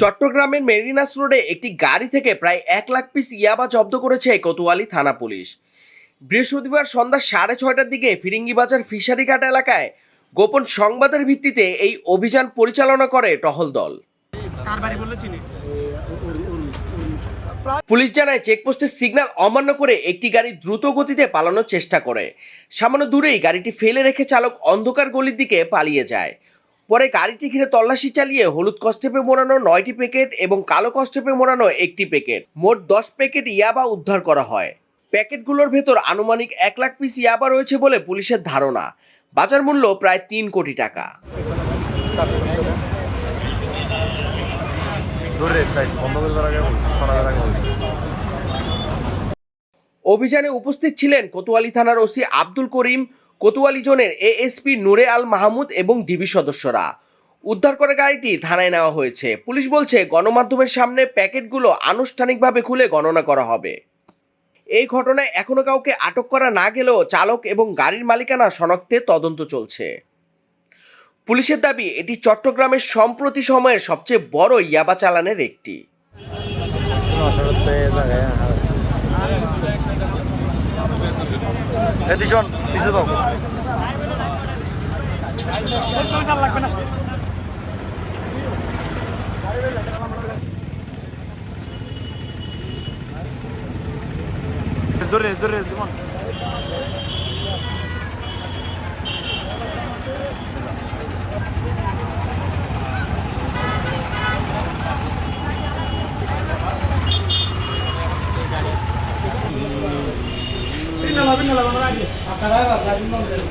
চট্টগ্রামের মেরিনাস রোডে একটি গাড়ি থেকে প্রায় এক লাখ পিস ইয়াবা জব্দ করেছে কোতোয়ালি থানা পুলিশ। বৃহস্পতিবার সন্ধ্যা সাড়ে ছয়টার দিকে ফিরিঙ্গিবাজার ফিশারিঘাট এলাকায় গোপন সংবাদের ভিত্তিতে এই অভিযান পরিচালনা করে টহল দল। পুলিশ জানায় চেকপোস্টের সিগন্যাল অমান্য করে একটি গাড়ি দ্রুত গতিতে পালানোর চেষ্টা করে। সামান্য দূরেই গাড়িটি ফেলে রেখে চালক অন্ধকার গলির দিকে পালিয়ে যায়। পরে গাড়িটি ঘিরে তল্লাশি চালিয়ে হলুদ কস্টেপে মোড়ানো নয়টি প্যাকেট এবং কালো কস্টেপে মোড়ানো একটি প্যাকেট। মোট দশ প্যাকেট ইয়াবা উদ্ধার করা হয়। প্যাকেটগুলোর ভেতর আনুমানিক এক লাখ পিস ইয়াবা রয়েছে বলে পুলিশের ধারণা। বাজার মূল্য প্রায় তিন কোটি টাকা। অভিযানে উপস্থিত ছিলেন কোতোয়ালি থানার ওসি আব্দুল করিম কোতোয়ালি জোনের এএসপি নূরে আল মাহমুদ এবং ডিবি সদস্যরা। উদ্ধার করে গাড়িটি থানায় নেওয়া হয়েছে। পুলিশ বলছে, গণমাধ্যমের সামনে প্যাকেটগুলো আনুষ্ঠানিকভাবে খুলে গণনা করা হবে। এই ঘটনায় এখনও কাউকে আটক করা না গেলেও চালক এবং গাড়ির মালিকানা শনাক্তে তদন্ত চলছে। পুলিশের দাবি, এটি চট্টগ্রামের সম্প্রতি সময়ের সবচেয়ে বড় ইয়াবা চালানের একটি। অসুবিধা এই জায়গায়, হ্যাঁ। এই দিশন, পিছে দাও। লাগবে না জোরে, জোরে, তোমার। লাগাবেন না লাগানোর আগে আপনারা লাগাবেন